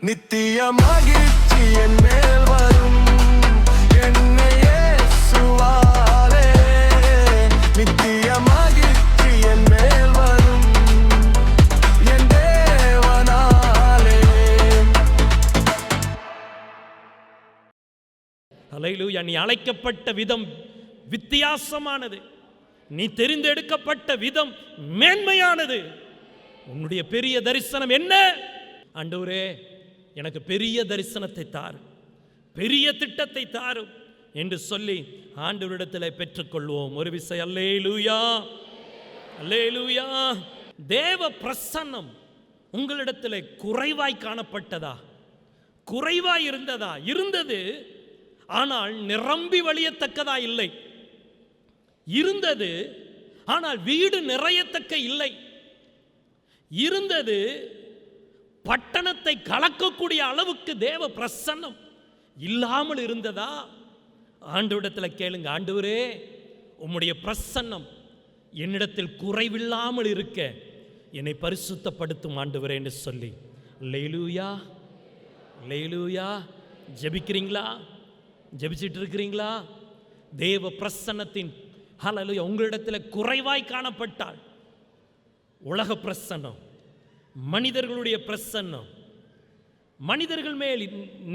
நித்திய மகிழ்ச்சி என் மேல் வரும். என்னை இயேசுவாலே நித்திய மகிழ்ச்சி என் மேல் வரும். என் தேவனாலே. ஹalleluya நீ அழைக்கப்பட்ட விதம் வித்தியாசமானது. நீ தெரிந்தெடுக்கப்பட்ட விதம் மேன்மையானது. உன்னுடைய பெரிய தரிசனம் என்ன? அண்டூரே எனக்கு பெரிய தரிசனத்தை தாரு பெரிய திட்டத்தை தாரும் என்று சொல்லி ஆண்டவரிடத்தில் பெற்றுக்கொள்வோம். ஒரு விசை அல்லே லூயா தேவ பிரசன்னம் உங்களிடத்தில் குறைவாய் காணப்பட்டதா? குறைவாய் இருந்ததா? இருந்தது ஆனால் நிரம்பி வழியத்தக்கதா? இல்லை. இருந்தது ஆனால் வீடு நிறையத்தக்க இல்லை. இருந்தது பட்டணத்தை கல அளவுக்கு தேவ பிரசன்னம் இல்லாமல் இருந்ததா? ஆண்டவரிடத்தில் கேளுங்க ஆண்டவரே உம்முடைய பிரசன்னம் என்னிடத்தில் குறைவில்லாமல் இருக்க என்னை பரிசுத்தப்படுத்தும் ஆண்டவரே என்று சொல்லி. லேலூயா லேலூயா ஜெபிக்கிறீங்களா? ஜெபிச்சிட்டு இருக்கிறீங்களா? தேவ பிரசன்னத்தின் ஹalleluya உங்களிடத்தில் குறைவாய் காணப்பட்டால் உலக பிரசன்னம் மனிதர்களுடைய பிரசன்னம் மனிதர்கள் மேல்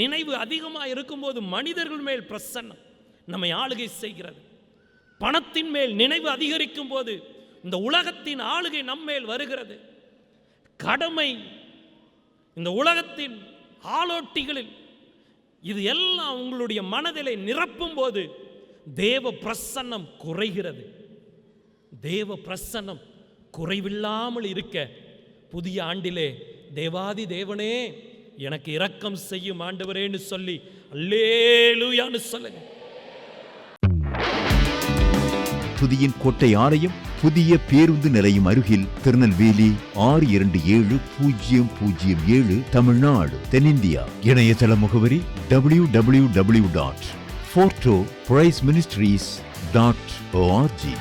நினைவு அதிகமாக இருக்கும்போது மனிதர்கள் மேல் பிரசன்னம் நம்மை ஆளுகை செய்கிறது. பணத்தின் மேல் நினைவு அதிகரிக்கும் போது இந்த உலகத்தின் ஆளுகை நம்மேல் வருகிறது. கடமை இந்த உலகத்தின் ஆளோட்டிகளில் இது எல்லாம் உங்களுடைய மனதிலே நிரப்பும் போது தேவ பிரசன்னம் குறைகிறது. தேவ பிரசன்னம் குறைவில்லாமல் இருக்க புதிய ஆண்டிலே தேவாதி தேவனே எனக்கு இரக்கம் செய்யும் ஆண்டவரேன்னு சொல்லி அல்லேலுயான்னு சொல்லுங்க. புதியின் கோட்டை ஆலயம் புதிய பேருந்து நிலையம் அருகில் திருநெல்வேலி ஆறு இரண்டு ஏழு பூஜ்ஜியம் பூஜ்ஜியம் ஏழு தமிழ்நாடு தென்னிந்தியா. இணையதள முகவரி டபிள்யூ டபிள்யூ டபிள்யூ டாட் ஃபோர்டோ பிரைஸ் மினிஸ்ட்ரீஸ் டாட் ஓஆர்ஜி